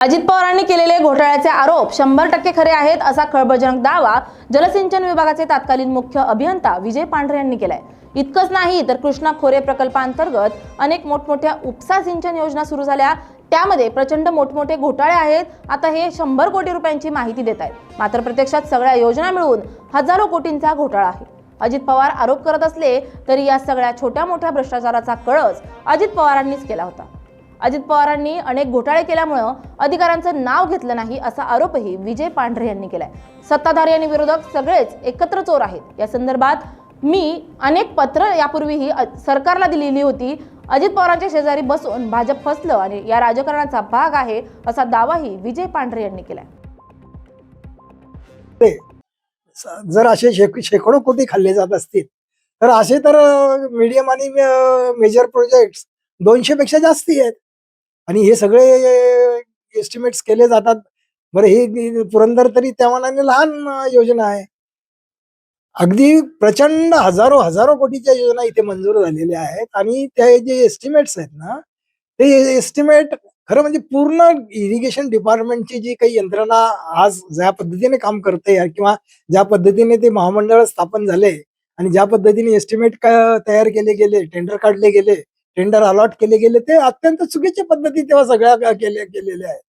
अजित पवारांनी केलेले घोटाळ्याचे आरोप शंभर टक्के खरे आहेत असा खळबळजनक दावा जलसिंचन विभागाचे तत्कालीन मुख्य अभियंता विजय पांढरे यांनी केलाय. इतकंच नाही तर कृष्णा खोरे प्रकल्पांतर्गत अनेक मोठमोठ्या उपसा सिंचन योजना सुरू झाल्या. त्यामध्ये प्रचंड मोठमोठे घोटाळे आहेत. आता हे शंभर कोटी रुपयांची माहिती देत आहेत. मात्र प्रत्यक्षात सगळ्या योजना मिळून हजारो कोटींचा घोटाळा आहे. अजित पवार आरोप करत असले तरी या सगळ्या छोट्या मोठ्या भ्रष्टाचाराचा कळस अजित पवारांनीच केला होता. अजित पवारांनी अनेक घोटाळे केल्यामुळं अधिकाऱ्यांचं नाव घेतलं नाही असा आरोपही विजय पांढरे यांनी केलाय. सत्ताधारी आणि विरोधक सगळेच एकत्र चोर आहेत. या संदर्भात मी अनेक पत्र यापूर्वीही सरकारला दिलेली होती. अजित पवारांच्या शेजारी बसून भाजप फसलं आणि या राजकारणाचा भाग आहे असा दावाही विजय पांढरे यांनी केलाय. ते जर असे शेक- शेकडो कोटी खाल्ले जात असतील तर असे तर मीडियम आणि मेजर प्रोजेक्ट दोनशे पेक्षा जास्ती आहेत. आणि हे सगळे एस्टिमेट्स केले जातात. बरं ही पुरंदर तरी त्यामानाने लहान योजना आहे. अगदी प्रचंड हजारो हजारो कोटीच्या योजना इथे मंजूर झालेल्या आहेत आणि त्या जे एस्टिमेट्स आहेत ना ते एस्टिमेट खरं म्हणजे पूर्ण इरिगेशन डिपार्टमेंटची जी काही यंत्रणा आज ज्या पद्धतीने काम करते किंवा ज्या पद्धतीने ते महामंडळ स्थापन झाले आणि ज्या पद्धतीने एस्टिमेट तयार केले गेले टेंडर काढले गेले टेंडर अलॉट केले गेले ते अत्यंत चुकीच्या पद्धती तेव्हा सगळ्या क- केल्या गेलेल्या आहेत.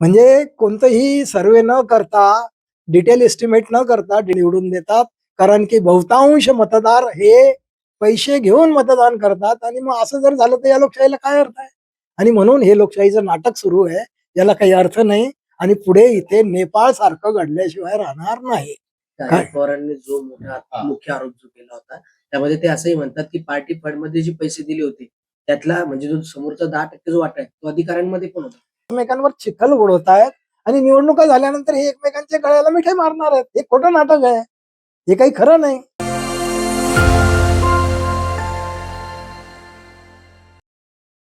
म्हणजे कोणतंही सर्वे न करता डिटेल एस्टिमेट न करता निवडून देतात. कारण की बहुतांश मतदार हे पैसे घेऊन मतदान करतात आणि मग असं जर झालं तर या लोकशाहीला काय अर्थ आहे? आणि म्हणून हे लोकशाहीचं नाटक सुरू आहे. याला काही अर्थ नाही. आणि पुढे इथे नेपाळ सारखं घडल्याशिवाय राहणार नाही. काय? अजित पवारांनी जो मोठा मुख्य आरोप जो केला होता त्यामध्ये ते असंही म्हणतात की पार्टी फंडमध्ये जे पैसे दिले होते त्यातला म्हणजे जो समोरचा दहा टक्के जो वाटा आहे तो अधिकाऱ्यांमध्ये पण होता? एकमेकांवर चिखल उडवतायत आणि निवडणुका झाल्यानंतर हे एकमेकांच्या गळ्याला मिठे मारणार आहेत. हे खोटं नाटक आहे. हे काही खरं नाही.